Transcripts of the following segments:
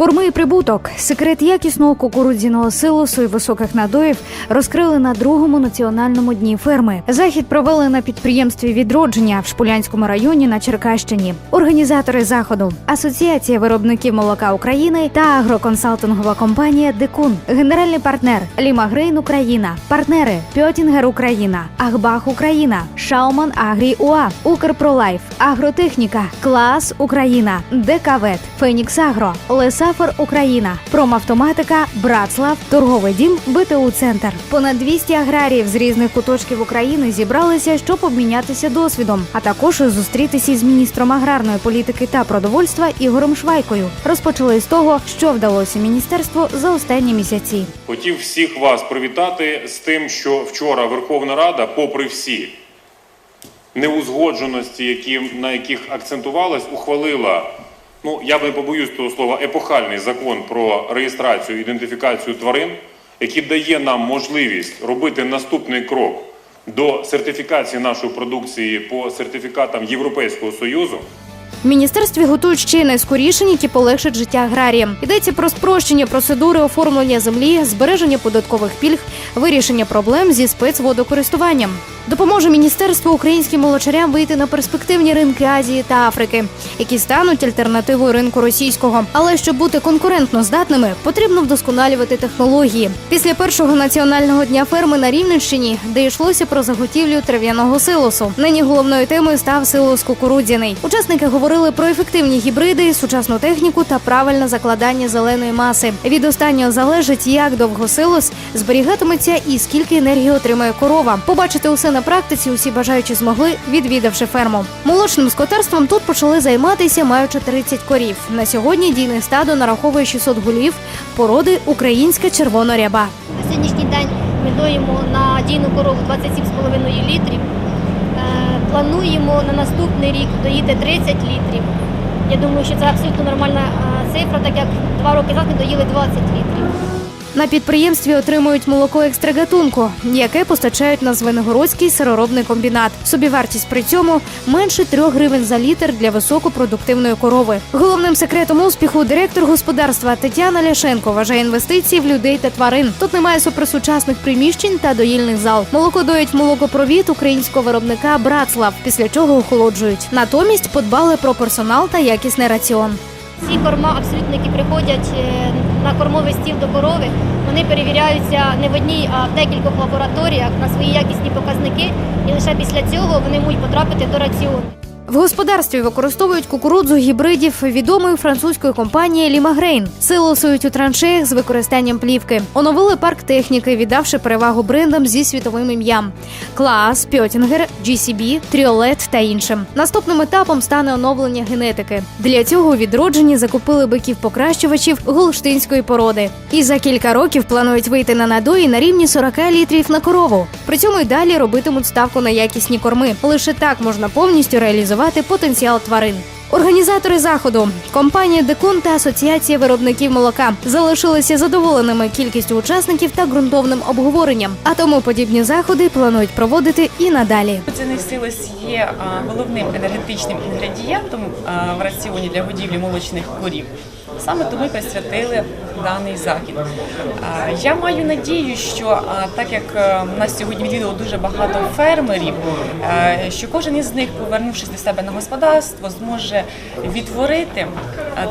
Корми і прибуток. Секрет якісного кукурудзяного силосу і високих надоїв розкрили на другому національному дні ферми. Захід провели на підприємстві відродження в Шпулянському районі на Черкащині. Організатори заходу Асоціація виробників молока України та агроконсалтингова компанія Декун, генеральний партнер Лімагрейн Україна, партнери Пьотінгер Україна, Ахбах Україна, Шауман Агрі УА, Укрпролайф, Агротехніка, Клас Україна, ДКВЕТ, Фенікс Агро, Лесафор Україна, Промавтоматика, Братслав, торговий дім, БТУ Центр. Понад 200 аграріїв з різних куточків України зібралися, щоб обмінятися досвідом, а також зустрітися з міністром аграрної політики та продовольства Ігорем Швайкою. Розпочали з того, що вдалося міністерству за останні місяці. Хотів всіх вас привітати з тим, що вчора Верховна Рада, попри всі неузгодженості, які, на яких акцентувалась, ухвалила, ну я не побоюсь того слова, епохальний закон про реєстрацію і ідентифікацію тварин, який дає нам можливість робити наступний крок до сертифікації нашої продукції по сертифікатам Європейського Союзу. В міністерстві готують ще й найскорішень, які полегшать життя аграріям. Йдеться про спрощення процедури оформлення землі, збереження податкових пільг, вирішення проблем зі спецводокористуванням. Допоможе міністерство українським молочарям вийти на перспективні ринки Азії та Африки, які стануть альтернативою ринку російського. Але щоб бути конкурентно здатними, потрібно вдосконалювати технології. Після першого національного дня ферми на Рівненщині, де йшлося про заготівлю трав'яного силосу. Нині головною темою став силос кукурудзяний. Учасники говорили про ефективні гібриди, сучасну техніку та правильне закладання зеленої маси. Від останнього залежить, як довго силос зберігатиметься і скільки енергії отримає корова. Побачити усе на практиці усі бажаючі змогли, відвідавши ферму. Молочним скотарством тут почали займатися, маючи 30 корів. На сьогодні дійне стадо нараховує 600 голів породи українська червоноряба. На сьогоднішній день ми доїмо на дійну корову 27,5 літрів. Е, Плануємо на наступний рік доїти 30 літрів. Я думаю, що це абсолютно нормальна е, цифра, так як два роки назад ми доїли 20 літрів. На підприємстві отримують молоко екстрагатунку, яке постачають на Звенигородський сироробний комбінат. Собівартість при цьому менше 3 гривень за літр для високопродуктивної корови. Головним секретом успіху директор господарства Тетяна Ляшенко вважає інвестиції в людей та тварин. Тут немає суперсучасних приміщень та доїльних зал. Молоко доїть молокопровід українського виробника Братслав, після чого охолоджують. Натомість подбали про персонал та якісний раціон. Всі корма, абсолютно, які приходять е, на кормовий стіл до корови, вони перевіряються не в одній, а в декількох лабораторіях на свої якісні показники, і лише після цього вони можуть потрапити до раціону. В господарстві використовують кукурудзу гібридів відомої французької компанії Лімагрейн. Силосують у траншеях з використанням плівки. Оновили парк техніки, віддавши перевагу брендам зі світовим ім'ям: Клас, Пьотінгер, GCB, Тріолет та іншим. Наступним етапом стане оновлення генетики. Для цього у відродженні закупили биків покращувачів голштинської породи. І за кілька років планують вийти на надої на рівні 40 літрів на корову. При цьому й далі робитимуть ставку на якісні корми. Лише так можна повністю реалізувати потенціал тварин. Організатори заходу, компанія Декун та Асоціація виробників молока залишилися задоволеними кількістю учасників та ґрунтовним обговоренням. А тому подібні заходи планують проводити і надалі. Кукурудзяний силос є головним енергетичним інгредієнтом в раціоні для годівлі молочних корів. Саме тому присвятили даний захід. Я маю надію, що так як е, нас сьогодні відвідало дуже багато фермерів, е, що кожен із них, повернувшись до себе на господарство, зможе відтворити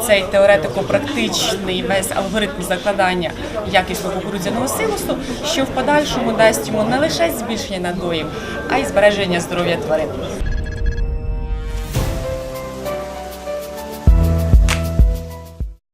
цей теоретико-практичний весь алгоритм закладання якісного кукурудзяного силосу, що в подальшому дасть йому не лише збільшення надоїв, а й збереження здоров'я тварин.